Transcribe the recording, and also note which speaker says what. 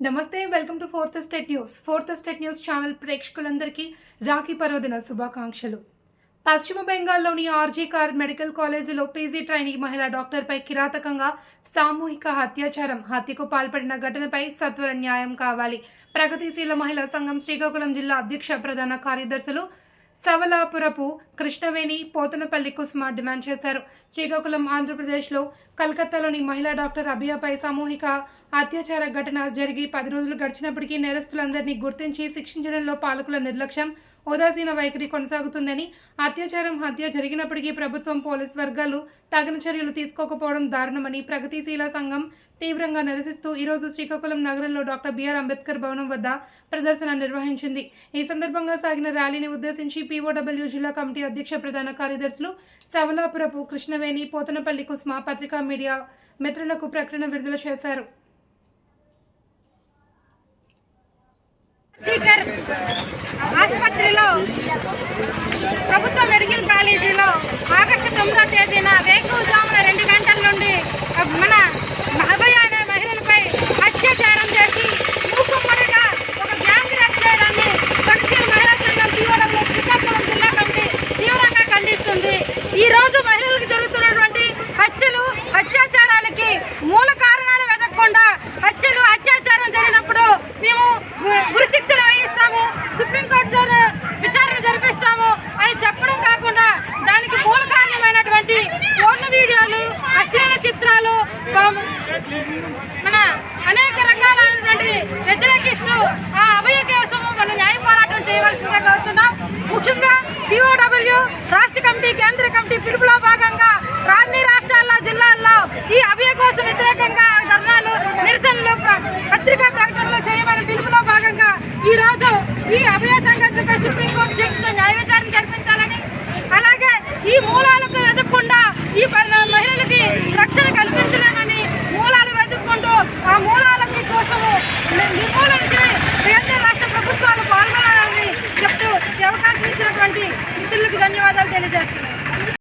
Speaker 1: నమస్తే welcome to fourth state news. Fourth state news channel ప్రేక్షకులందరికీ రాఖీ పర్వదిన శుభాకాంక్షలు. పశ్చిమ బెంగాల్లోని ఆర్జీ కార్ మెడికల్ కాలేజీలో పీజీ ట్రైనింగ్ మహిళా డాక్టర్పై కిరాతకంగా సామూహిక అత్యాచారం హత్యకు పాల్పడిన ఘటనపై సత్వర న్యాయం కావాలి. ప్రగతిశీల మహిళా సంఘం శ్రీకాకుళం జిల్లా అధ్యక్ష ప్రధాన కార్యదర్శులు సవలాపురపు కృష్ణవేణి పోతనపల్లి కుసుమ డిమాండ్ చేశారు. శ్రీకాకుళం ఆంధ్రప్రదేశ్లో కలకత్తాలోని మహిళా డాక్టర్ అభియాపై సామూహిక అత్యాచార ఘటన జరిగి పది రోజులు గడిచినప్పటికీ నేరస్తులందరినీ గుర్తించి శిక్షించడంలో పాలకుల నిర్లక్ష్యం ఉదాసీన వైఖరి కొనసాగుతుందని అత్యాచారం హత్య జరిగినప్పటికీ ప్రభుత్వం పోలీస్ వర్గాలు తగిన చర్యలు తీసుకోకపోవడం దారుణమని ప్రగతిశీల సంఘం తీవ్రంగా నిరసిస్తూ ఈరోజు శ్రీకాకుళం నగరంలో డాక్టర్ బిఆర్ అంబేద్కర్ భవనం వద్ద ప్రదర్శన నిర్వహించింది. ఈ సందర్భంగా సాగిన ర్యాలీని ఉద్దేశించి పీఓడబ్ల్యూ జిల్లా కమిటీ అధ్యక్ష ప్రధాన కార్యదర్శులు సవలాపురపు కృష్ణవేణి పోతనపల్లి కుస్మ పత్రికా మీడియా మిత్రులకు ప్రకటన విడుదల చేశారు.
Speaker 2: ప్రభుత్వ మెడికల్ కాలేజీలో ఆగస్టు తొమ్మిదో తేదీన వేకువజామున రెండు గంటల నుండి మన అభయ అనే మహిళలపై అత్యాచారం చేసి మూకుమ్మడిగా ఒక గ్యాంగ్ రేప్ చేయడాన్ని కొనసీల మహిళా సంఘం పీఓడబ్ల్యూ శ్రీకాకుళం జిల్లా కమిటీ తీవ్రంగా ఖండిస్తుంది. ఈ రోజు మహిళలకు జరుగుతున్నటువంటి హత్యలు అత్యాచారాలకి మూల కారణాలు వెతకకుండా హత్యలు అత్యాచారం జరిగినప్పుడు మేము గురుశిక్షలు వహిస్తాము శిక్షలు వేయిస్తాము. మన అనేక రకాలైనటువంటి వ్యతిరేకిస్తూ ఆ అభయ కోసము మనం న్యాయ పోరాటం చేయవలసిందిగా కోరుతున్నాం ముఖ్యంగా డిఓడబ్ల్యూ రాష్ట్ర కమిటీ కేంద్ర కమిటీ పిలుపులో భాగంగా అన్ని రాష్ట్రాల్లో జిల్లాల్లో ఈ అభయ కోసం వ్యతిరేకంగా ధర్నాలు నిరసనలు పత్రికా ప్రకటనలు చేయమని పిలుపులో భాగంగా ఈ రోజు ఈ అభయ సంఘటనపై సుప్రీంకోర్టు జడ్జితో న్యాయ